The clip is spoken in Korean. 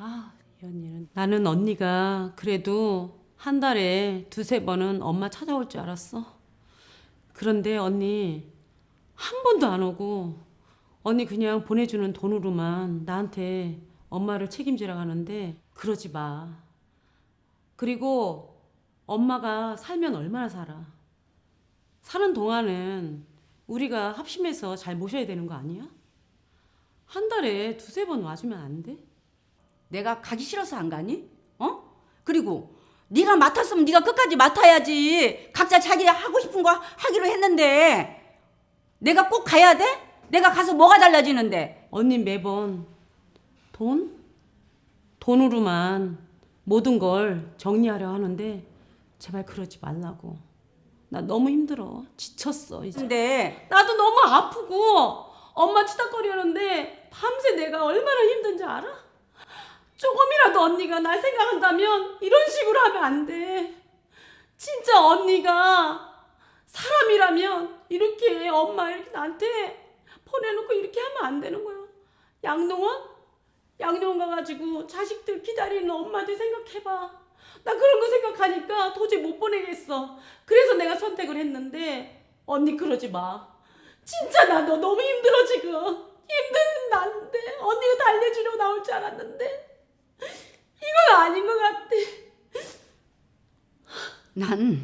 아, 이 언니는. 나는 언니가 그래도 한 달에 두세 번은 엄마 찾아올 줄 알았어. 그런데 언니 한 번도 안 오고 언니 그냥 보내주는 돈으로만 나한테 엄마를 책임지라 하는데 그러지 마. 그리고 엄마가 살면 얼마나 살아? 사는 동안은 우리가 합심해서 잘 모셔야 되는 거 아니야? 한 달에 두세 번 와주면 안 돼? 내가 가기 싫어서 안 가니? 어? 그리고 네가 맡았으면 네가 끝까지 맡아야지. 각자 자기 하고 싶은 거 하기로 했는데 내가 꼭 가야 돼? 내가 가서 뭐가 달라지는데? 언니 매번 돈? 돈으로만 모든 걸 정리하려 하는데 제발 그러지 말라고. 나 너무 힘들어. 지쳤어, 이제. 근데 나도 너무 아프고 엄마 치닥거리는데 밤새 내가 얼마나 힘든지 알아? 조금이라도 언니가 날 생각한다면 이런 식으로 하면 안 돼. 진짜 언니가 사람이라면 이렇게 엄마 이렇게 나한테 보내놓고 이렇게 하면 안 되는 거야. 양농원? 양농원 가가지고 자식들 기다리는 엄마들 생각해봐. 나 그런 거 생각하니까 도저히 못 보내겠어. 그래서 내가 선택을 했는데 언니 그러지 마. 진짜 나 너 너무 힘들어 지금. 힘든 난데 언니가 달래주려고 나올 줄 알았는데 아닌 것 같아. 난